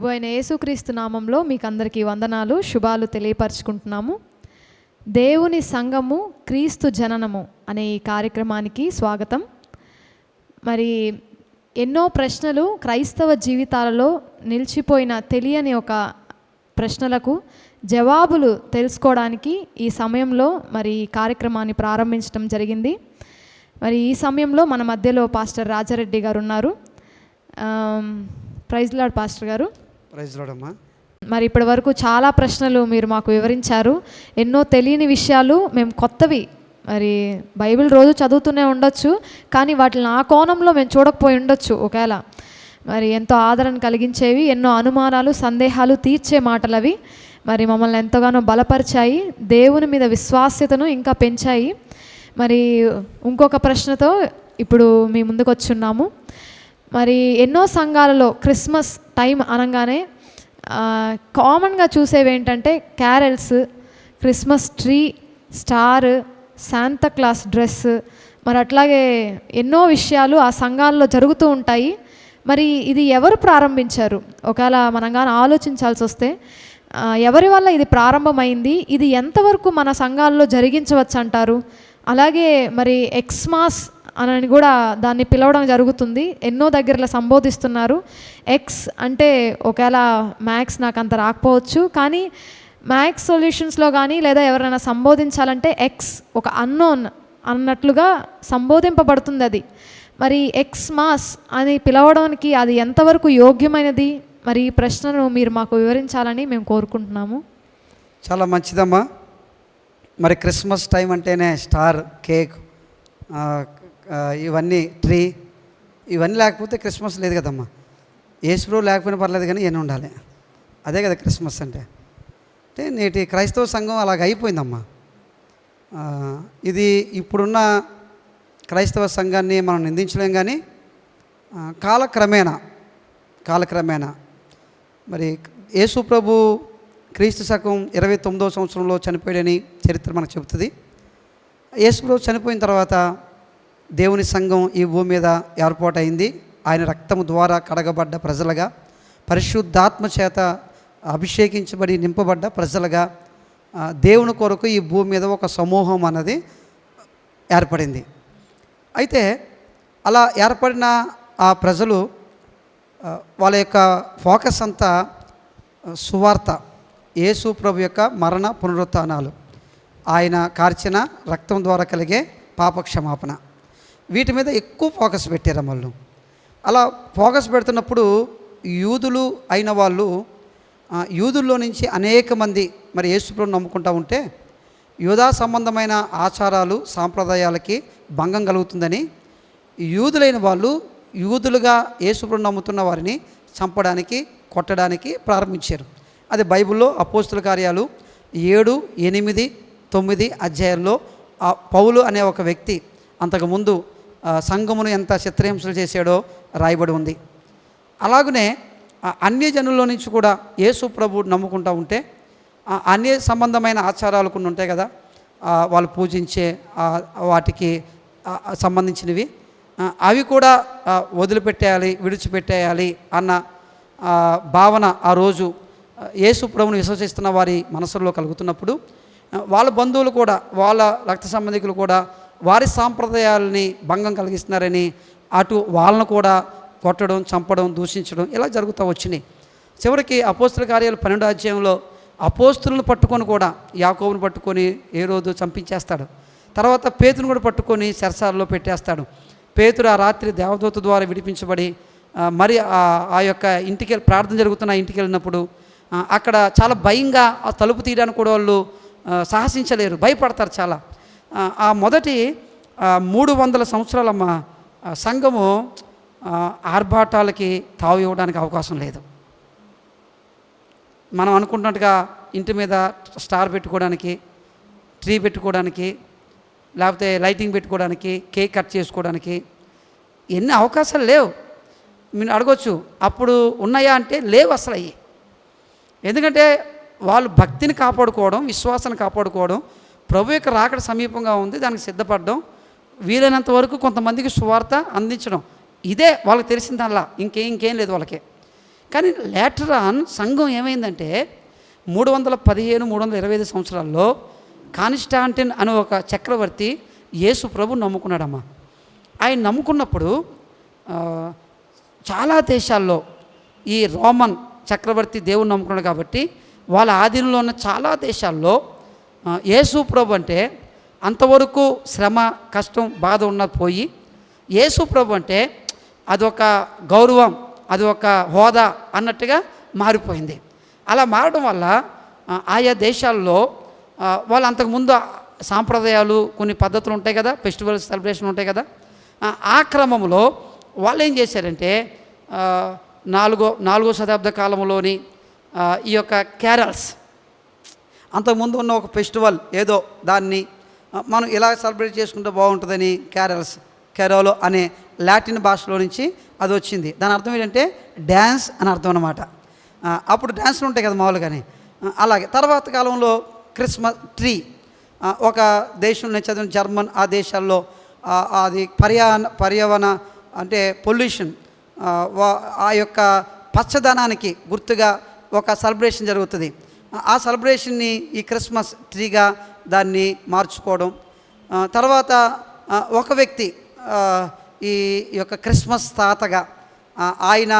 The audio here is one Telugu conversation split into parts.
ప్రభు అయిన యేసుక్రీస్తు నామంలో మీకు అందరికీ వందనాలు శుభాలు తెలియపరచుకుంటున్నాము. దేవుని సంఘము క్రీస్తు జననము అనే ఈ కార్యక్రమానికి స్వాగతం. మరి ఎన్నో ప్రశ్నలు క్రైస్తవ జీవితాలలో నిలిచిపోయిన తెలియని ఒక ప్రశ్నలకు జవాబులు తెలుసుకోవడానికి ఈ సమయంలో మరి ఈ కార్యక్రమాన్ని ప్రారంభించడం జరిగింది. మరి ఈ సమయంలో మన మధ్యలో పాస్టర్ రాజారెడ్డి గారు ఉన్నారు. Praise lord praise lord pastor గారు. ప్రైజ్ లోడమ్మా మరి ఇప్పటి వరకు చాలా ప్రశ్నలు మీరు మాకు వివరించారు. ఎన్నో తెలియని విషయాలు మేము కొత్తవి. మరి బైబిల్ రోజు చదువుతూనే ఉండొచ్చు కానీ వాటిని ఆ కోణంలో మేము చూడకపోయి ఉండొచ్చు ఒకవేళ. మరి ఎంతో ఆదరణ కలిగించేవి ఎన్నో అనుమానాలు సందేహాలు తీర్చే మాటలు అవి మరి మమ్మల్ని ఎంతగానో బలపరిచాయి దేవుని మీద విశ్వాస్యతను ఇంకా పెంచాయి. మరి ఇంకొక ప్రశ్నతో ఇప్పుడు మీ ముందుకు వచ్చున్నాము మరి ఎన్నో సంఘాలలో క్రిస్మస్ టైం అనగానే కామన్గా చూసేవి ఏంటంటే carols Christmas tree star Santa Claus dress మరి అట్లాగే ఎన్నో విషయాలు ఆ సంఘాల్లో జరుగుతూ ఉంటాయి. మరి ఇది ఎవరు ప్రారంభించారు? ఒకవేళ మనం కానీ ఆలోచించాల్సి వస్తే ఎవరి వల్ల ఇది ప్రారంభమైంది? ఇది ఎంతవరకు మన సంఘాల్లో జరిగించవచ్చు అంటారు అలాగే మరి ఎక్స్మాస్ అని కూడా దాన్ని పిలవడం జరుగుతుంది. ఎన్నో దగ్గరలో సంబోధిస్తున్నారు. ఎక్స్ అంటే ఒకవేళ మ్యాథ్స్ నాకు అంత రాకపోవచ్చు. కానీ మ్యాథ్స్ సొల్యూషన్స్లో కానీ లేదా ఎవరైనా సంబోధించాలంటే ఎక్స్ ఒక అన్నోన్ అన్నట్లుగా సంబోధింపబడుతుంది అది. మరి ఎక్స్ మాస్ అని పిలవడానికి అది ఎంతవరకు యోగ్యమైనది? మరి ఈ ప్రశ్నను మీరు మాకు వివరించాలని మేము కోరుకుంటున్నాము. చాలా మంచిదమ్మా. మరి క్రిస్మస్ టైం అంటేనే స్టార్ కేక్ ఇవన్నీ ట్రీ ఇవన్నీ లేకపోతే క్రిస్మస్ లేదు కదమ్మా. యేసుప్రభు లేకపోయినా పర్లేదు కానీ ఇవన్నీ ఉండాలి. అదే కదా క్రిస్మస్ అంటే. అంటే నేటి క్రైస్తవ సంఘం అలాగ అయిపోయిందమ్మా. ఇది ఇప్పుడున్న క్రైస్తవ సంఘాన్ని మనం నిందించలేం కానీ కాలక్రమేణా కాలక్రమేణా మరి యేసు ప్రభు క్రీస్తు శకం ఇరవై తొమ్మిదో సంవత్సరంలో చనిపోయాడని చరిత్ర మనకు చెబుతుంది. యేసు ప్రభు చనిపోయిన తర్వాత దేవుని సంఘం ఈ భూమి మీద ఏర్పాటైంది. ఆయన రక్తము ద్వారా కడగబడ్డ ప్రజలుగా పరిశుద్ధాత్మ చేత అభిషేకించబడి నింపబడ్డ ప్రజలుగా దేవుని కొరకు ఈ భూమి మీద ఒక సమూహం అన్నది ఏర్పడింది. అయితే అలా ఏర్పడిన ఆ ప్రజలు వాళ్ళ యొక్క ఫోకస్ అంతా సువార్త యేసు ప్రభు యొక్క మరణ పునరుత్నాలు ఆయన కార్చిన రక్తం ద్వారా కలిగే పాపక్షమాపణ. వీటి మీద ఎక్కువ ఫోకస్ పెట్టారు వాళ్ళు అలా ఫోకస్ పెడుతున్నప్పుడు యూదులు అయిన వాళ్ళు యూదుల్లో నుంచి అనేక మంది మరి యేసుప్రభుని నమ్ముకుంటూ ఉంటే యూదా సంబంధమైన ఆచారాలు సాంప్రదాయాలకి భంగం కలుగుతుందని యూదులైన వాళ్ళు యూదులుగా యేసుప్రభుని నమ్ముతున్న వారిని చంపడానికి కొట్టడానికి ప్రారంభించారు. అది బైబిల్లో అపోస్తుల కార్యాలు ఏడు ఎనిమిది తొమ్మిది అధ్యాయాల్లో ఆ పౌలు అనే ఒక వ్యక్తి అంతకుముందు సంఘమును ఎంత చిత్రహింసలు చేశాడో రాయబడి ఉంది. అలాగనే అన్యజనుల్లో జనుల్లో నుంచి కూడా యేసు ప్రభు నమ్ముకుంటూ ఉంటే అన్య సంబంధమైన ఆచారాలు కొన్ని ఉంటాయి కదా వాళ్ళు పూజించే వాటికి సంబంధించినవి అవి కూడా వదిలిపెట్టేయాలి విడిచిపెట్టేయాలి అన్న భావన ఆ రోజు యేసు ప్రభుని విశ్వసిస్తున్న వారి మనసుల్లో కలుగుతున్నప్పుడు వాళ్ళ బంధువులు కూడా వాళ్ళ రక్త సంబంధికులు కూడా వారి సాంప్రదాయాలని భంగం కలిగిస్తున్నారని అటు వాళ్ళను కూడా కొట్టడం చంపడం దూషించడం ఇలా జరుగుతూ వచ్చినాయి. చివరికి అపోస్తుల కార్యాలు పన్నెండు అధ్యాయంలో అపోస్తులను పట్టుకొని కూడా యాకోబును పట్టుకొని ఏ రోజు చంపించేస్తాడు. తర్వాత పేతుని కూడా పట్టుకొని చెరసాలలో పెట్టేస్తాడు. పేతురు ఆ రాత్రి దేవదూత ద్వారా విడిపించబడి మరి ఆ యొక్క ఇంటికి వెళ్ళి- ప్రార్థన జరుగుతున్న ఇంటికి వెళ్ళినప్పుడు అక్కడ చాలా భయంగా ఆ తలుపు తీయడానికి కూడా వాళ్ళు సాహసించలేరు భయపడతారు చాలా. ఆ, మొదటి మూడు వందల సంవత్సరాలమ్మ సంఘము ఆర్భాటాలకి తావు ఇవ్వడానికి అవకాశం లేదు. మనం అనుకుంటున్నట్టుగా ఇంటి మీద స్టార్ పెట్టుకోవడానికి ట్రీ పెట్టుకోవడానికి లేకపోతే లైటింగ్ పెట్టుకోవడానికి కేక్ కట్ చేసుకోవడానికి ఎన్ని అవకాశాలు లేవు. మీరు అడగొచ్చు అప్పుడు ఉన్నాయా అంటే లేవు అసలు అయ్యి ఎందుకంటే వాళ్ళు భక్తిని కాపాడుకోవడం విశ్వాసాన్ని కాపాడుకోవడం ప్రభు యొక్క రాకడ సమీపంగా ఉంది దానికి సిద్ధపడడం. వీలైనంత వరకు కొంతమందికి సువార్త అందించడం. ఇదే వాళ్ళకి తెలిసిందల్లా ఇంకేం ఇంకేం లేదు వాళ్ళకి. కానీ లేటర్ ఆన్ సంఘం ఏమైందంటే మూడు వందల పదిహేను మూడు వందల ఇరవై ఐదు సంవత్సరాల్లో కాన్స్టాంటిన్ అనే ఒక చక్రవర్తి యేసు ప్రభు నమ్ముకున్నాడమ్మా. ఆయన నమ్ముకున్నప్పుడు చాలా దేశాల్లో ఈ రోమన్ చక్రవర్తి దేవుని నమ్ముకున్నాడు కాబట్టి వాళ్ళ ఆధీనంలో ఉన్న చాలా దేశాల్లో యేసు ప్రభు అంటే అంతవరకు శ్రమ కష్టం బాధ ఉన్నది పోయి యేసు ప్రభు అంటే అదొక గౌరవం అది ఒక హోదా అన్నట్టుగా మారిపోయింది. అలా మారడం వల్ల ఆయా దేశాల్లో వాళ్ళు అంతకుముందు సాంప్రదాయాలు కొన్ని పద్ధతులు ఉంటాయి కదా ఫెస్టివల్స్ సెలబ్రేషన్ ఉంటాయి కదా ఆ, క్రమంలో వాళ్ళు ఏం చేశారంటే నాలుగో నాలుగో శతాబ్ద కాలంలోని ఈ యొక్క క్యారల్స్ అంతకుముందు ఉన్న ఒక ఫెస్టివల్ ఏదో దాన్ని మనం ఇలా సెలబ్రేట్ చేసుకుంటే బాగుంటుందని క్యారల్స్ కెరోలో అనే లాటిన్ భాషలో నుంచి అది వచ్చింది. దాని అర్థం ఏంటంటే డ్యాన్స్ అని అర్థం అనమాట అప్పుడు డ్యాన్స్లు ఉంటాయి కదా మామూలుగానే. అలాగే తర్వాత కాలంలో క్రిస్మస్ ట్రీ ఒక దేశం నుంచి చదివిన జర్మన్ ఆ దేశాల్లో అది పర్యావరణ పర్యావరణ అంటే పొల్యూషన్ ఆ యొక్క పచ్చదనానికి గుర్తుగా ఒక సెలబ్రేషన్ జరుగుతుంది. ఆ- సెలబ్రేషన్ని ఈ క్రిస్మస్ ట్రీగా దాన్ని మార్చుకోవడం. తర్వాత ఒక వ్యక్తి ఈ యొక్క క్రిస్మస్ తాతగా ఆయన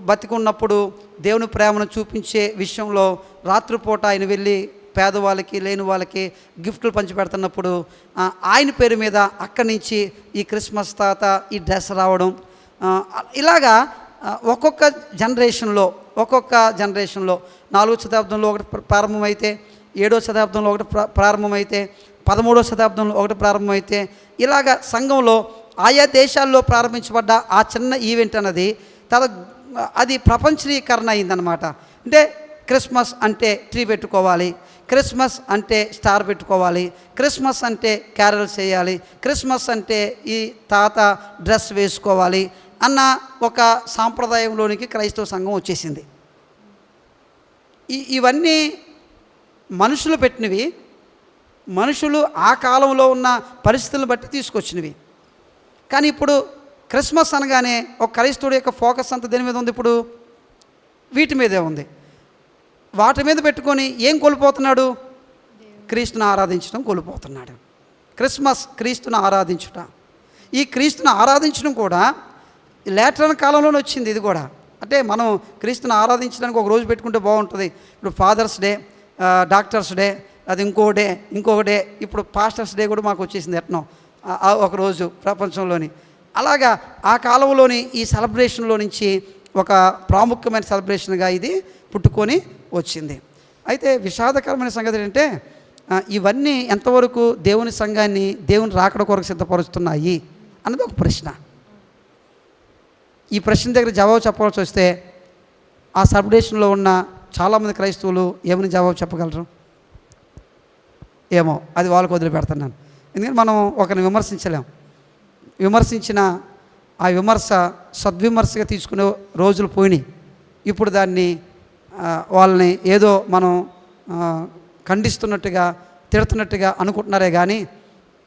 బతికున్నప్పుడు దేవుని ప్రేమను చూపించే విషయంలో రాత్రిపూట ఆయన వెళ్ళి పేదవాళ్ళకి లేని వాళ్ళకి గిఫ్ట్లు పంచిపెడుతున్నప్పుడు ఆయన పేరు మీద అక్కడి నుంచి ఈ క్రిస్మస్ తాత ఈ డ్రెస్ రావడం. ఇలాగా ఒక్కొక్క జనరేషన్లో ఒక్కొక్క జనరేషన్లో నాలుగో శతాబ్దంలో ఒకటి ప్రారంభమైతే ఏడో శతాబ్దంలో ఒకటి ప్రారంభమైతే పదమూడో శతాబ్దంలో ఒకటి ప్రారంభమైతే ఇలాగ సంఘంలో ఆయా దేశాల్లో ప్రారంభించబడ్డ ఆ చిన్న ఈవెంట్ అన్నది తర్వాత అది ప్రపంచీకరణ అయిందనమాట అంటే క్రిస్మస్ అంటే ట్రీ పెట్టుకోవాలి క్రిస్మస్ అంటే స్టార్ పెట్టుకోవాలి క్రిస్మస్ అంటే క్యారల్స్ చేయాలి క్రిస్మస్ అంటే ఈ తాత డ్రెస్ వేసుకోవాలి అన్న ఒక సాంప్రదాయంలోనికి క్రైస్తవ సంఘం వచ్చేసింది. ఇవన్నీ మనుషులు పెట్టినవి మనుషులు ఆ కాలంలో ఉన్న పరిస్థితులను బట్టి తీసుకొచ్చినవి. కానీ ఇప్పుడు క్రిస్మస్ అనగానే ఒక క్రైస్తుడు యొక్క ఫోకస్ అంతా దేని మీద ఉంది ఇప్పుడు? వీటి మీదే ఉంది. వాటి మీద పెట్టుకొని ఏం కోల్పోతున్నాడు? క్రీస్తుని ఆరాధించడం కోల్పోతున్నాడు. క్రిస్మస్ క్రీస్తుని ఆరాధించుట. ఈ క్రీస్తుని ఆరాధించడం కూడా లేటర్ కాలంలోనే వచ్చింది ఇది కూడా. అంటే మనం క్రీస్తుని ఆరాధించడానికి ఒక రోజు పెట్టుకుంటే బాగుంటుంది. ఇప్పుడు ఫాదర్స్ డే డాక్టర్స్ డే అది ఇంకో డే ఇంకొక డే ఇప్పుడు పాస్టర్స్ డే కూడా మాకు వచ్చేసింది ఎట్నో ఒకరోజు ఒక రోజు ప్రపంచంలోని. అలాగా ఆ కాలంలోని ఈ సెలబ్రేషన్లో నుంచి ఒక ప్రాముఖ్యమైన సెలబ్రేషన్గా ఇది పుట్టుకొని వచ్చింది. అయితే విషాదకరమైన సంగతి ఏంటంటే ఇవన్నీ ఎంతవరకు దేవుని సంఘాన్ని దేవుని రాకడ కొరకు సిద్ధపరుస్తున్నాయి అన్నది ఒక ప్రశ్న. ఈ ప్రశ్న దగ్గర జవాబు చెప్పవలసి వస్తే ఆ సబ్డేషన్లో ఉన్న చాలామంది క్రైస్తవులు ఏమని జవాబు చెప్పగలరు? ఏమో అది వాళ్ళకు వదిలిపెడుతున్నాను ఎందుకంటే మనం ఒకరిని విమర్శించలేం. విమర్శించిన ఆ విమర్శ సద్విమర్శగా తీసుకునే రోజులు పోయినాయి. ఇప్పుడు దాన్ని వాళ్ళని ఏదో మనం ఖండిస్తున్నట్టుగా తిడుతున్నట్టుగా అనుకుంటున్నారే కానీ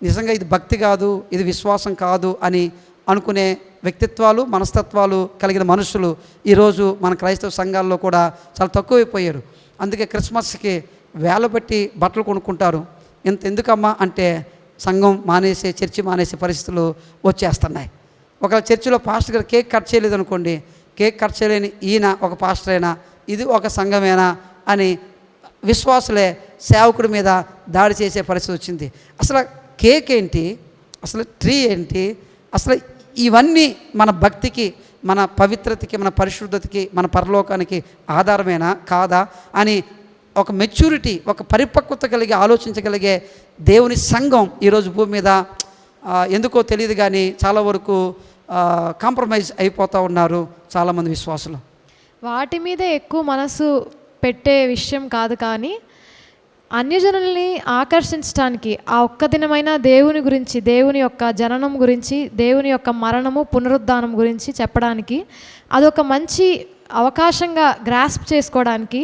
నిజంగా ఇది భక్తి కాదు ఇది విశ్వాసం కాదు అని అనుకునే వ్యక్తిత్వాలు మనస్తత్వాలు కలిగిన మనుషులు ఈరోజు మన క్రైస్తవ సంఘాల్లో కూడా చాలా తక్కువైపోయారు. అందుకే క్రిస్మస్కి వేల బట్టి బట్టలు కొనుక్కుంటారు. ఇంత ఎందుకమ్మా అంటే సంఘం మానేసే చర్చి మానేసే పరిస్థితులు వచ్చేస్తున్నాయి. ఒకవేళ చర్చిలో పాస్టర్ గారు కేక్ కట్ చేయలేదు అనుకోండి కేక్ కట్ చేయలేని ఈయన ఒక పాస్టర్ అయినా ఇది ఒక సంఘమేనా అని విశ్వాసులే సేవకుడి మీద దాడి చేసే పరిస్థితి వచ్చింది. అసలు కేక్ ఏంటి? అసలు ట్రీ ఏంటి? అసలు ఇవన్నీ మన భక్తికి మన పవిత్రతకి మన పరిశుద్ధతకి మన పరలోకానికి ఆధారమేనా? కాదా? అని ఒక మెచ్యూరిటీ ఒక పరిపక్వత కలిగి ఆలోచించగలిగే దేవుని సంఘం ఈరోజు భూమి మీద ఎందుకో తెలియదు కానీ చాలా వరకు కాంప్రమైజ్ అయిపోతూ ఉన్నారు చాలామంది విశ్వాసులు. వాటి మీదే ఎక్కువ మనసు పెట్టే విషయం కాదు కానీ అన్యజనుల్ని ఆకర్షించడానికి ఆ ఒక్క దినమైన దేవుని గురించి దేవుని యొక్క జననం గురించి దేవుని యొక్క మరణము పునరుద్ధానం గురించి చెప్పడానికి అదొక మంచి అవకాశంగా గ్రాస్ప్ చేసుకోవడానికి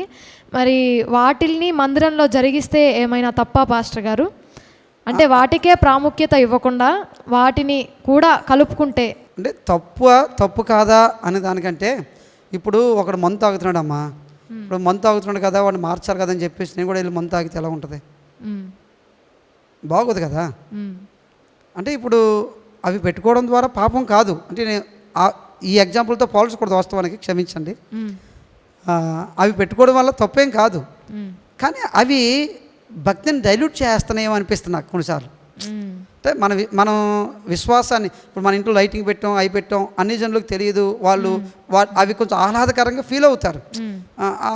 మరి వాటిల్ని మందిరంలో జరిగిస్తే ఏమైనా తప్పా పాస్టర్ గారు? అంటే వాటికే ప్రాముఖ్యత ఇవ్వకుండా వాటిని కూడా కలుపుకుంటే అంటే తప్పు తప్పు కాదా అనే దానికంటే ఇప్పుడు ఒకడు మందు తాగుతున్నాడు అమ్మా ఇప్పుడు మందు తాగుతున్నాడు కదా వాడిని మార్చాలి కదా అని చెప్పేసి నేను కూడా వెళ్ళి మందు తాగితే ఎలా ఉంటుంది. బాగోదు కదా. అంటే ఇప్పుడు అవి పెట్టుకోవడం ద్వారా పాపం కాదు అంటే నేను ఈ ఎగ్జాంపుల్తో పోల్చకూడదు వాస్తవానికి క్షమించండి అవి పెట్టుకోవడం వల్ల తప్పేం కాదు. కానీ అవి భక్తిని డైల్యూట్ చేస్తున్నాయేమో అనిపిస్తుంది నాకు కొన్నిసార్లు. అంటే మన వి- మనం విశ్వాసాన్ని ఇప్పుడు మన ఇంట్లో లైటింగ్ పెట్టాం అవి పెట్టాం అన్ని జనులకు తెలియదు వాళ్ళు అవి కొంచెం ఆహ్లాదకరంగా ఫీల్ అవుతారు.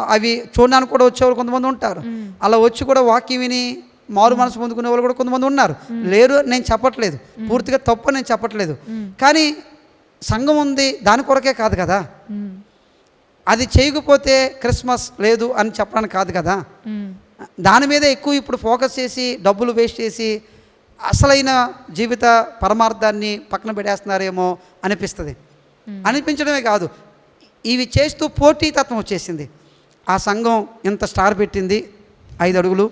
అవి చూడడానికి కూడా వచ్చేవాళ్ళు కొంతమంది ఉంటారు. అలా వచ్చి కూడా వాక్యం విని మారు మనసు పొందుకునే వాళ్ళు కూడా కొంతమంది ఉన్నారు. లేరు నేను చెప్పట్లేదు. పూర్తిగా తప్పు నేను చెప్పట్లేదు. కానీ సంఘం ఉంది దాని కొరకే కాదు కదా. అది చేయకపోతే క్రిస్మస్ లేదు అని చెప్పడానికి కాదు కదా. దాని మీద ఎక్కువ ఇప్పుడు ఫోకస్ చేసి డబ్బులు వేస్ట్ చేసి అసలైన జీవిత పరమార్థాన్ని పక్కన పెట్టేస్తున్నారేమో అనిపిస్తుంది. అనిపించడమే కాదు. ఇవి చేస్తూ పోటీతత్వం వచ్చేసింది. ఆ సంఘం ఇంత స్టార్ పెట్టింది? ఐదు అడుగులు.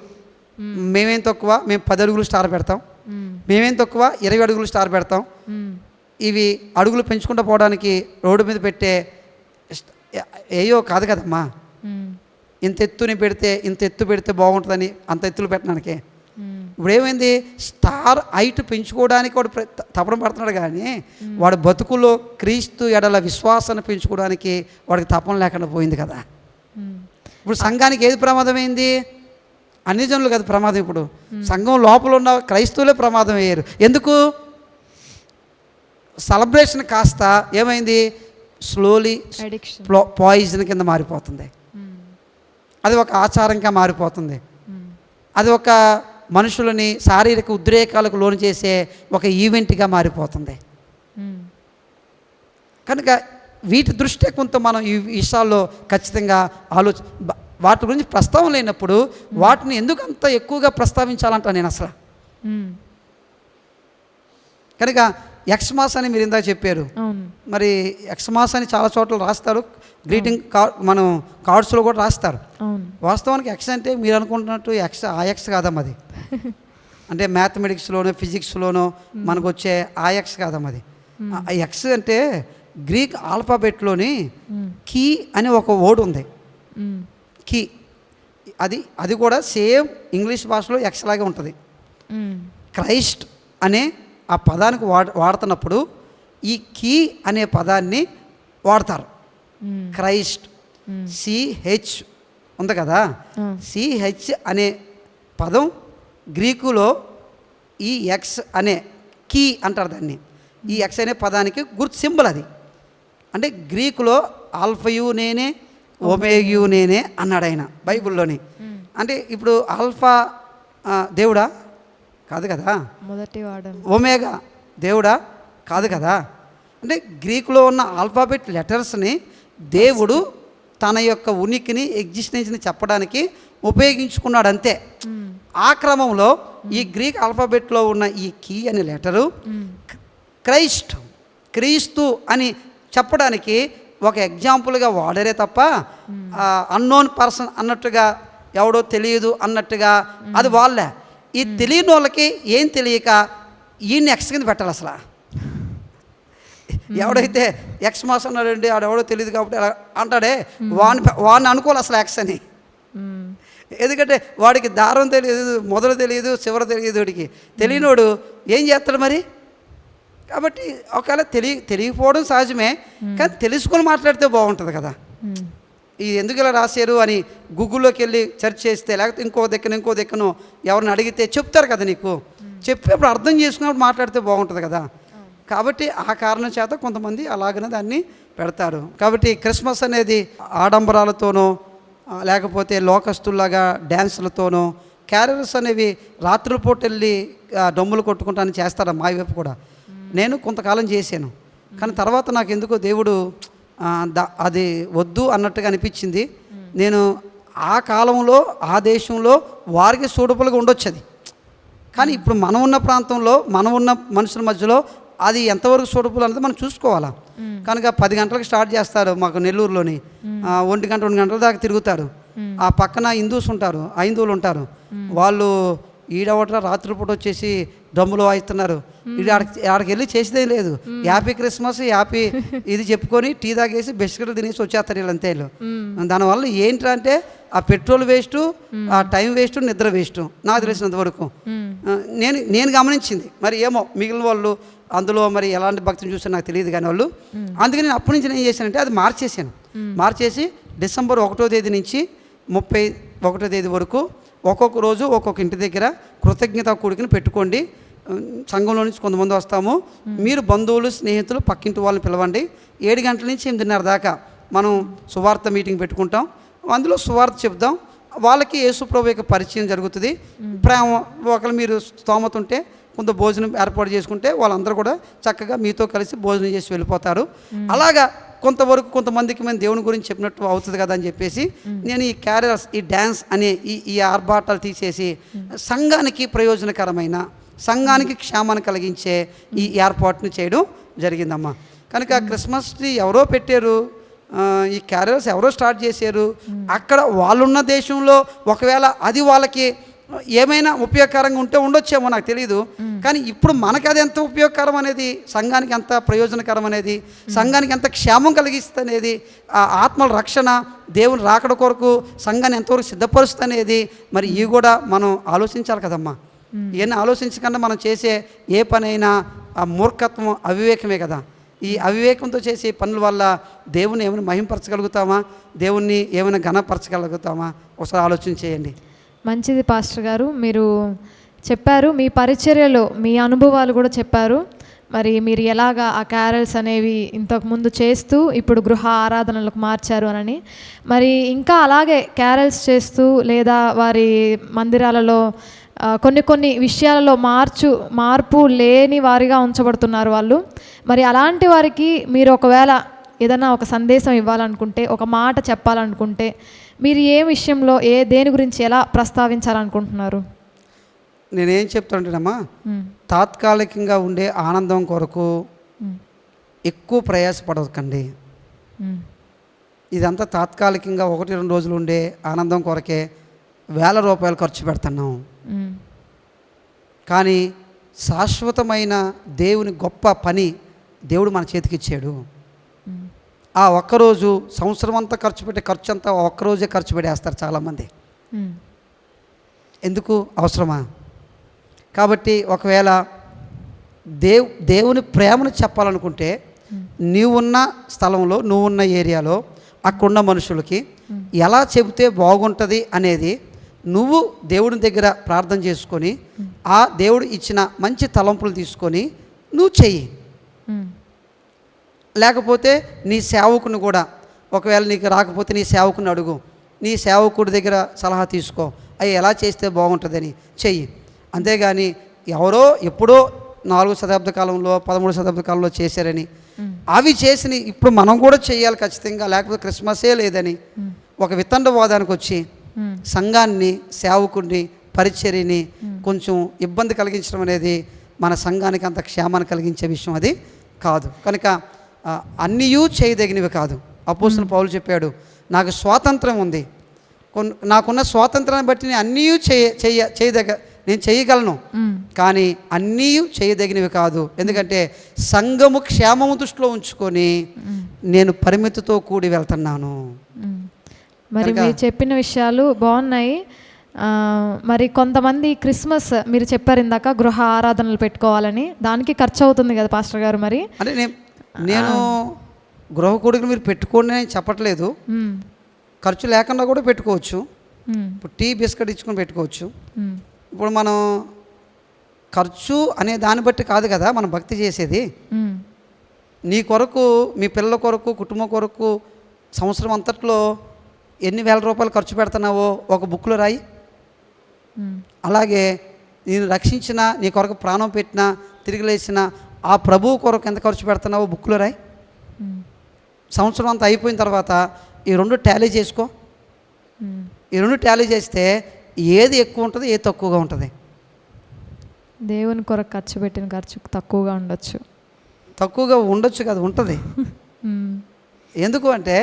మేమేం. తక్కువ? మేము పది అడుగులు స్టార్ పెడతాం. మ్మ్. తక్కువ? ఇరవై అడుగులు స్టార్ పెడతాం. ఇవి అడుగులు పెంచుకుంటూ పోవడానికి రోడ్డు మీద పెట్టే ఏయో కాదు కదమ్మా. మ్మ్. ఇంత ఎత్తుని పెడితే ఇంత ఎత్తు పెడితే బాగుంటుందని అంత ఎత్తులు పెట్టడానికి. ఇప్పుడు ఏమైంది స్టార్ హైట్ పెంచుకోవడానికి వాడు తపన పడుతున్నాడు కానీ వాడు బతుకులో క్రీస్తు ఎడల విశ్వాసాన్ని పెంచుకోవడానికి వాడికి తపన లేకుండా పోయింది కదా. ఇప్పుడు సంఘానికి ఏది ప్రమాదమైంది? అన్ని జనులు కదా ప్రమాదం ఇప్పుడు. సంఘం లోపల ఉన్న క్రైస్తవులే ప్రమాదం అయ్యారు. ఎందుకు? సెలబ్రేషన్ కాస్త ఏమైంది? స్లోలీ పాయిజన్ కింద మారిపోతుంది. అది ఒక ఆచారంగా మారిపోతుంది. అది ఒక మనుషులని శారీరక ఉద్రేకాలకు లోను చేసే ఒక ఈవెంట్గా మారిపోతుంది. కనుక వీటి దృష్ట్యా కొంత మనం ఈ విషయాల్లో ఖచ్చితంగా ఆలోచ వాటి గురించి ప్రస్తావన లేనప్పుడు వాటిని ఎందుకు అంత ఎక్కువగా ప్రస్తావించాలంట నేను అసలు. కనుక ఎక్స్మాస్ అని మీరు ఇందాక చెప్పారు. మరి ఎక్స్మాస్ అని చాలా చోట్ల రాస్తారు. గ్రీటింగ్ కార్డ్ మనం కార్డ్స్లో కూడా రాస్తారు. వాస్తవానికి ఎక్స్ అంటే మీరు అనుకుంటున్నట్టు ఎక్స్ ఆ ఎక్స్ కాదమ్మా అది. అంటే మ్యాథమెటిక్స్లోనో ఫిజిక్స్లోనో మనకు వచ్చే ఆ ఎక్స్ కాదమ్మా అది. ఆ ఎక్స్ అంటే గ్రీక్ ఆల్ఫాబెట్లోని. కీ అనే ఒక వర్డ్ ఉంది. కీ. అది అది కూడా సేమ్ ఇంగ్లీష్ భాషలో ఎక్స్ లాగే ఉంటుంది. క్రైస్ట్ అనే ఆ పదానికి వాడ వాడుతున్నప్పుడు ఈ కీ అనే పదాన్ని వాడతారు. క్రైస్ట్. సిహెచ్ ఉంది కదా. సిహెచ్ అనే పదం గ్రీకులో ఈ ఎక్స్ అనే కీ అంటారు దాన్ని. ఈ ఎక్స్ అనే పదానికి గుర్తు సింబల్ అది. అంటే గ్రీకులో ఆల్ఫయు నేనే ఒమేయు నేనే అన్నాడు ఆయన బైబిల్లోని. అంటే ఇప్పుడు ఆల్ఫా దేవుడా? కాదు కదా? మొదటి ఒమేగా దేవుడా? కాదు కదా? అంటే గ్రీకులో ఉన్న ఆల్ఫాబెట్ లెటర్స్ని దేవుడు తన యొక్క ఉనికిని ఎగ్జిస్టెన్స్ని చెప్పడానికి ఉపయోగించుకున్నాడు అంతే. ఆ క్రమంలో ఈ గ్రీక్ ఆల్ఫాబెట్లో ఉన్న ఈ కీ అనే లెటరు. క్రైస్ట్ క్రీస్తు అని చెప్పడానికి ఒక ఎగ్జాంపుల్గా వాడరే తప్ప అన్నోన్ పర్సన్ అన్నట్టుగా ఎవడో తెలియదు అన్నట్టుగా అది వాళ్ళే. ఈ తెలియని వాళ్ళకి ఏం తెలియక ఈయన్ని ఎక్స్ కింద పెట్టాలి అసలు. ఎవడైతే ఎక్స్ మాస్ అన్నాడండి ఆడెవడో తెలియదు కాబట్టి అలా అంటాడే వాడిని వాడిని అనుకోవాలి అసలు ఎక్స్ అని. ఎందుకంటే వాడికి దారం తెలియదు మొదలు తెలియదు చివర తెలియదు వాడికి. తెలియనోడు ఏం చేస్తాడు మరి? కాబట్టి ఒకవేళ తెలియ తెలియకపోవడం సహజమే కానీ తెలుసుకొని మాట్లాడితే బాగుంటుంది కదా. ఇది ఎందుకు ఇలా రాశారు అని గూగుల్లోకి వెళ్ళి సెర్చ్ చేస్తే లేకపోతే ఇంకో దిక్కను ఇంకో దిక్కను ఎవరిని అడిగితే చెప్తారు కదా నీకు. చెప్పేప్పుడు అర్థం చేసుకున్నప్పుడు మాట్లాడితే బాగుంటుంది కదా. కాబట్టి ఆ కారణం చేత కొంతమంది అలాగనే దాన్ని పెడతారు. కాబట్టి క్రిస్మస్ అనేది ఆడంబరాలతోనో లేకపోతే లోకస్తుల్లాగా డ్యాన్సులతోనో క్యారర్స్ అనేవి రాత్రిపూట వెళ్ళి డొమ్ములు కొట్టుకుంటాను చేస్తారా మా వైపు కూడా? నేను కొంతకాలం చేశాను. కానీ తర్వాత నాకు ఎందుకో దేవుడు అది వద్దు అన్నట్టుగా అనిపించింది. నేను ఆ కాలంలో ఆ దేశంలో వారికి సూడపులుగా ఉండొచ్చు అది కానీ ఇప్పుడు మనం ఉన్న ప్రాంతంలో మనం ఉన్న మనుషుల మధ్యలో అది ఎంతవరకు సూటబుల్ అనేది మనం చూసుకోవాలా. కనుక పది గంటలకు స్టార్ట్ చేస్తారు మాకు నెల్లూరులోని. ఒంటి గంట రెండు గంటల దాకా తిరుగుతారు. ఆ పక్కన హిందూస్ ఉంటారు హైందువులు ఉంటారు. వాళ్ళు ఈడవట్రా రాత్రిపూట వచ్చేసి డ్రమ్ములు వాయిస్తున్నారు. ఈడు ఆడికి వెళ్ళి చేసేదే లేదు. హ్యాపీ క్రిస్మస్ హ్యాపీ ఇది చెప్పుకొని టీ తాగేసి బిస్కెట్లు తినేసి వచ్చేస్తారు వీళ్ళు. అంతే దానివల్ల ఏంట్రా అంటే ఆ పెట్రోల్ వేస్ట్ ఆ టైం వేస్ట్ నిద్ర వేస్ట్. నాకు తెలిసినంత వరకు. నేను నేను గమనించింది. మరి ఏమో మిగిలిన వాళ్ళు అందులో మరి ఎలాంటి భక్తిని చూస్తే నాకు తెలియదు కానీ వాళ్ళు. అందుకని నేను అప్పటి నుంచి నేను ఏం చేశానంటే అది మార్చేసాను మార్చేసి డిసెంబర్ ఒకటో తేదీ నుంచి ముప్పై ఒకటో తేదీ వరకు ఒక్కొక్క రోజు ఒక్కొక్క ఇంటి దగ్గర కృతజ్ఞత కూడికని పెట్టుకోండి. సంఘంలో నుంచి కొంతమంది వస్తాము. మీరు బంధువులు స్నేహితులు పక్కింటి వాళ్ళని పిలవండి. ఏడు గంటల నుంచి ఎనిమిదిన్నర దాకా మనం సువార్త మీటింగ్ పెట్టుకుంటాం. అందులో సువార్త చెప్దాం. వాళ్ళకి యేసుప్రభు యొక్క పరిచయం జరుగుతుంది. ప్రేమ ఒకరు మీరు స్తోమత ఉంటే కొంత భోజనం ఏర్పాటు చేసుకుంటే వాళ్ళందరూ కూడా చక్కగా మీతో కలిసి భోజనం చేసి వెళ్ళిపోతారు. అలాగా కొంతవరకు కొంతమందికి మేము దేవుని గురించి చెప్పినట్టు అవుతుంది కదా అని చెప్పేసి నేను ఈ క్యారల్స్ ఈ డ్యాన్స్ అనే ఈ ఈ ఆర్భాటాలు తీసేసి సంఘానికి ప్రయోజనకరమైన సంఘానికి క్షేమాన్ని కలిగించే ఈ ఏర్పాటుని చేయడం జరిగిందమ్మా. కనుక క్రిస్మస్ ట్రీ ఎవరో పెట్టారు ఈ క్యారల్స్ ఎవరో స్టార్ట్ చేశారు అక్కడ వాళ్ళున్న దేశంలో ఒకవేళ అది వాళ్ళకి ఏమైనా ఉపయోగకరంగా ఉంటే ఉండొచ్చేమో నాకు తెలియదు కానీ ఇప్పుడు మనకి అది ఎంత ఉపయోగకరం అనేది సంఘానికి ఎంత ప్రయోజనకరం అనేది సంఘానికి ఎంత క్షేమం కలిగిస్తుంది అనేది ఆ ఆత్మల రక్షణ దేవుని రాకడ కొరకు సంఘాన్ని ఎంతవరకు సిద్ధపరుస్తుంది అనేది మరి ఇవి కూడా మనం ఆలోచించాలి కదమ్మా. ఇవన్నీ ఆలోచించకుండా మనం చేసే ఏ పనైనా ఆ మూర్ఖత్వం అవివేకమే కదా. ఈ అవివేకంతో చేసే పనుల వల్ల దేవుని ఏమైనా మహింపరచగలుగుతామా? దేవుణ్ణి ఏమైనా ఘనపరచగలుగుతామా? ఒకసారి ఆలోచన చేయండి. మంచిది పాస్టర్ గారు. మీరు చెప్పారు మీ పరిచర్యలో మీ అనుభవాలు కూడా చెప్పారు. మరి మీరు ఎలాగా ఆ క్యారల్స్ అనేవి ఇంతకుముందు చేస్తూ ఇప్పుడు గృహ ఆరాధనలకు మార్చారు అని. మరి ఇంకా అలాగే క్యారల్స్ చేస్తూ లేదా వారి మందిరాలలో కొన్ని కొన్ని విషయాలలో మార్చు మార్పు లేని వారిగా ఉంచబడుతున్నారు వాళ్ళు. మరి అలాంటి వారికి మీరు ఒకవేళ ఏదైనా ఒక సందేశం ఇవ్వాలనుకుంటే ఒక మాట చెప్పాలనుకుంటే మీరు ఏ విషయంలో ఏ దేని గురించి ఎలా ప్రస్తావించాలనుకుంటున్నారు నేనేం చెప్తానంటేనమ్మా మ్మ్. తాత్కాలికంగా ఉండే ఆనందం కొరకు. ఎక్కువ ప్రయాసపడకండి. ఇదంతా తాత్కాలికంగా ఒకటి రెండు రోజులు ఉండే ఆనందం కొరకే వేల రూపాయలు ఖర్చు పెడుతున్నాం. కానీ శాశ్వతమైన దేవుని గొప్ప పని దేవుడు మన చేతికి ఇచ్చాడు మ్మ్. ఆ ఒక్కరోజు సంవత్సరం అంతా ఖర్చు పెట్టే ఖర్చు అంతా ఒక్కరోజే ఖర్చు పెట్టేస్తారు చాలామంది. ఎందుకు? అవసరమా? కాబట్టి ఒకవేళ దేవ్ దేవుని ప్రేమను చెప్పాలనుకుంటే నీవున్న స్థలంలో నువ్వున్న ఏరియాలో అక్కడున్న మనుషులకి ఎలా చెబితే బాగుంటుంది అనేది నువ్వు దేవుని దగ్గర ప్రార్థన చేసుకొని ఆ దేవుడు ఇచ్చిన మంచి తలంపులు తీసుకొని నువ్వు చెయ్యి. లేకపోతే నీ సేవకుని కూడా ఒకవేళ నీకు రాకపోతే నీ సేవకుని అడుగు. నీ సేవకుడి దగ్గర సలహా తీసుకో. అవి ఎలా చేస్తే బాగుంటుందని చెయ్యి. అంతేగాని ఎవరో ఎప్పుడో నాలుగు శతాబ్ద కాలంలో పదమూడు శతాబ్ద కాలంలో చేశారని. అవి చేసిన ఇప్పుడు మనం కూడా చేయాలి ఖచ్చితంగా. లేకపోతే క్రిస్మసే లేదని ఒక వితండవాదానికి వచ్చి. సంఘాన్ని సేవకుడిని పరిచర్యని కొంచెం ఇబ్బంది కలిగించడం అనేది మన సంఘానికి అంత క్షేమాన్ని కలిగించే విషయం అది కాదు. కనుక అన్నీయూ చేయదగినవి కాదు. అపోసిన పౌలు చెప్పాడు నాకు స్వాతంత్రం ఉంది. కొన్ నాకున్న స్వాతంత్రాన్ని బట్టి నేను అన్నీ చేయ చేయ చేయదగ నేను చేయగలను. కానీ అన్నీ చేయదగినవి కాదు. ఎందుకంటే సంఘము క్షేమము దృష్టిలో ఉంచుకొని నేను పరిమితితో కూడి వెళ్తున్నాను. మరి మీరు చెప్పిన విషయాలు బాగున్నాయి. మరి కొంతమంది క్రిస్మస్ మీరు చెప్పారు ఇందాక గృహ ఆరాధనలు పెట్టుకోవాలని. దానికి ఖర్చు అవుతుంది కదా పాస్టర్ గారు మరి? అంటే నేను నేను గృహ కొడుకులు మీరు పెట్టుకోండి అని చెప్పట్లేదు. ఖర్చు లేకుండా కూడా పెట్టుకోవచ్చు. ఇప్పుడు టీ బిస్కెట్ ఇచ్చుకొని పెట్టుకోవచ్చు. ఇప్పుడు మనం ఖర్చు అనే దాన్ని బట్టి కాదు కదా మనం భక్తి చేసేది. నీ కొరకు మీ పిల్లల కొరకు కుటుంబం కొరకు సంవత్సరం అంతట్లో ఎన్ని వేల రూపాయలు ఖర్చు పెడుతున్నావో ఒక బుక్లో రాయి. అలాగే నేను రక్షించిన నీ కొరకు ప్రాణం పెట్టిన తిరిగి లేచిన ఆ ప్రభువు కొరకు ఎంత ఖర్చు పెడుతున్నావో బుక్లో రాయి. సంవత్సరం అంతా అయిపోయిన తర్వాత ఈ రెండు టాలీ చేసుకో. ఈ రెండు టాలీ చేస్తే ఏది ఎక్కువ ఉంటుంది ఏది తక్కువగా ఉంటుంది దేవుని కొరకు ఖర్చు పెట్టిన ఖర్చు తక్కువగా ఉండొచ్చు తక్కువగా ఉండొచ్చు కదా ఉంటుంది. ఎందుకు అంటే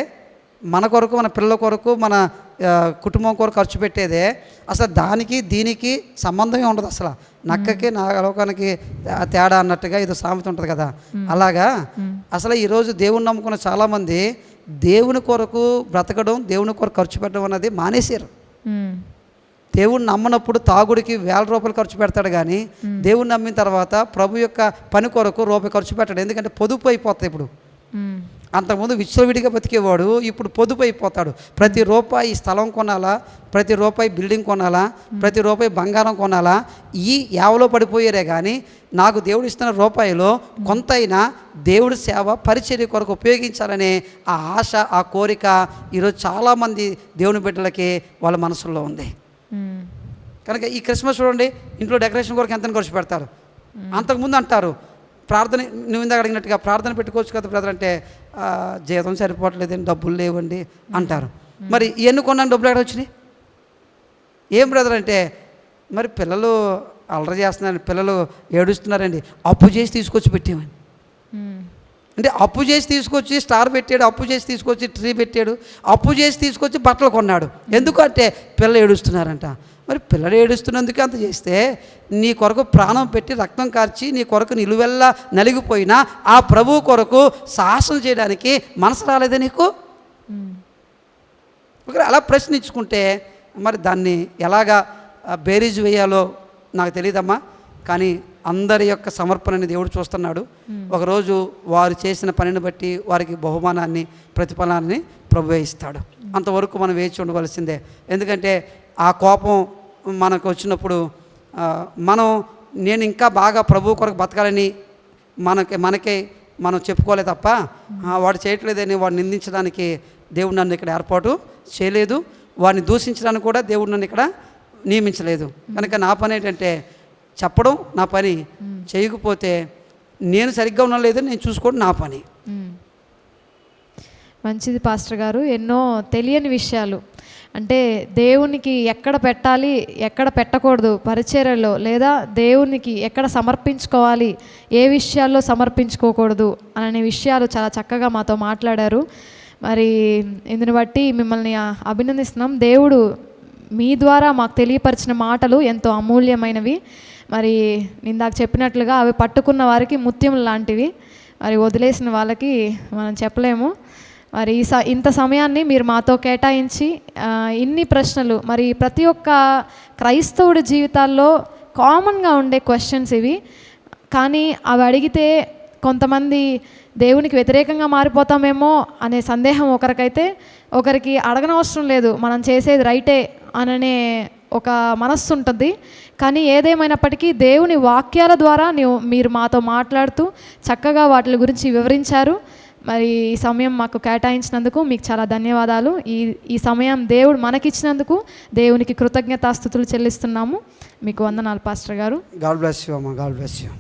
మన కొరకు మన పిల్లల కొరకు మన కుటుంబం కొరకు ఖర్చు పెట్టేదే. అసలు దానికి దీనికి సంబంధమే ఉండదు అసలు. నక్కకి నాగలోకానికి తే- తేడా అన్నట్టుగా ఇది సామెత ఉంటుంది కదా. అలాగా? అసలు ఈరోజు దేవుని నమ్ముకున్న చాలామంది దేవుని కొరకు బ్రతకడం దేవుని కొరకు ఖర్చు పెట్టడం అన్నది మానేశారు. దేవుణ్ణి నమ్మనప్పుడు తాగుడికి వేల రూపాయలు ఖర్చు పెడతాడు కానీ దేవుణ్ణి నమ్మిన తర్వాత ప్రభు యొక్క పని కొరకు రూపాయి ఖర్చు పెట్టాడు. ఎందుకంటే పొదుపు అయిపోతాయి ఇప్పుడు. అంతకుముందు విచ్చలవిడిగా బతికేవాడు ఇప్పుడు పొదుపు అయిపోతాడు ప్రతి రూపాయి స్థలం కొనాలా? ప్రతి రూపాయి బిల్డింగ్ కొనాలా? ప్రతి రూపాయి బంగారం కొనాలా? ఈ యావలో పడిపోయారే కానీ నాకు దేవుడు ఇస్తున్న రూపాయిలో కొంతైనా దేవుడి సేవ పరిచర్య కొరకు ఉపయోగించాలనే ఆ ఆశ ఆ కోరిక ఈరోజు చాలామంది దేవుని బిడ్డలకి వాళ్ళ మనసుల్లో ఉంది. కనుక ఈ క్రిస్మస్ చూడండి ఇంట్లో డెకరేషన్ కొరకు ఎంత ఖర్చు పెడతారు? అంతకుముందు అంటారు ప్రార్థన నువ్వు ఇందాక అడిగినట్టుగా ప్రార్థన పెట్టుకోవచ్చు కదా బ్రదర్ అంటే "ఆ, జీతం సరిపోవట్లేదండి డబ్బులు లేవండి అంటారు. మరి ఎన్ని కొన్నాను డబ్బులు ఎక్కడ వచ్చినాయి? ఏం బ్రదర్ అంటే మరి పిల్లలు అల్లరి చేస్తున్నారు పిల్లలు ఏడుస్తున్నారండి అప్పు చేసి తీసుకొచ్చి పెట్టామని అంటే అప్పు చేసి తీసుకొచ్చి స్టార్ పెట్టాడు అప్పు చేసి తీసుకొచ్చి ట్రీ పెట్టాడు అప్పు చేసి తీసుకొచ్చి బట్టలు కొన్నాడు. ఎందుకంటే పిల్లలు ఏడుస్తున్నారంట. మరి పిల్లలు ఏడుస్తున్నందుకే అంత చేస్తే నీ కొరకు ప్రాణం పెట్టి రక్తం కార్చి నీ కొరకు నిలువెల్లా నలిగిపోయినా ఆ ప్రభువు కొరకు సాహసం చేయడానికి మనసు రాలేదా నీకు? ఒకవేళ అలా ప్రశ్నించుకుంటే మరి దాన్ని ఎలాగా బేరీజు వేయాలో నాకు తెలియదమ్మా కానీ అందరి యొక్క సమర్పణని దేవుడు చూస్తున్నాడు. ఒకరోజు వారు చేసిన పనిని బట్టి వారికి బహుమానాన్ని ప్రతిఫలాన్ని ప్రభు ఇస్తాడు. అంతవరకు మనం వేచి ఉండవలసిందే. ఎందుకంటే ఆ కోపం మనకు వచ్చినప్పుడు మనం నేను ఇంకా బాగా ప్రభు కొరకు బతకాలని మనకి మనకే మనం చెప్పుకోలే తప్ప "ఆ, వాడు చేయట్లేదని వాడు నిందించడానికి దేవుడు నన్ను ఇక్కడ ఏర్పాటు చేయలేదు. వాడిని దూషించడానికి కూడా దేవుడు నన్ను ఇక్కడ నియమించలేదు. కనుక నా పని ఏంటంటే చెప్పడం నా పని. చేయకపోతే నేను సరిగ్గా ఉన్నా లేదని నేను చూసుకోవడం నా పని. మంచిది పాస్టర్ గారు. ఎన్నో తెలియని విషయాలు. అంటే దేవునికి ఎక్కడ పెట్టాలి ఎక్కడ పెట్టకూడదు పరిచర్యలో లేదా దేవునికి ఎక్కడ సమర్పించుకోవాలి ఏ విషయాల్లో సమర్పించుకోకూడదు అనే విషయాలు చాలా చక్కగా మాతో మాట్లాడారు. మరి ఇందుని బట్టి మిమ్మల్ని అభినందిస్తున్నాం. దేవుడు మీ ద్వారా మాకు తెలియపరిచిన మాటలు ఎంతో అమూల్యమైనవి. మరి ఇందాక చెప్పినట్లుగా అవి పట్టుకున్న వారికి ముత్యం లాంటివి. మరి వదిలేసిన వాళ్ళకి మనం చెప్పలేము. మరి ఈ స ఇంత సమయాన్ని మీరు మాతో కేటాయించి ఇన్ని ప్రశ్నలు మరి ప్రతి ఒక్క క్రైస్తవుడి జీవితాల్లో కామన్గా ఉండే క్వశ్చన్స్ ఇవి. కానీ అవి అడిగితే కొంతమంది దేవునికి వ్యతిరేకంగా మారిపోతామేమో అనే సందేహం ఒకరికైతే ఒకరికి అడగనవసరం లేదు. మనం చేసేది రైటే అననే ఒక మనస్సు ఉంటుంది. కానీ ఏదేమైనప్పటికీ దేవుని వాక్యాల ద్వారా నీవు మీరు మాతో మాట్లాడుతూ చక్కగా వాటి గురించి వివరించారు. మరి ఈ సమయం మాకు కేటాయించినందుకు మీకు చాలా ధన్యవాదాలు. ఈ ఈ సమయం దేవుడు మనకిచ్చినందుకు దేవునికి కృతజ్ఞతాస్థుతులు చెల్లిస్తున్నాము. మీకు వందనాలు పాస్టర్ గారు. గాడ్ బ్లెస్ యూ అమ్మ. God bless you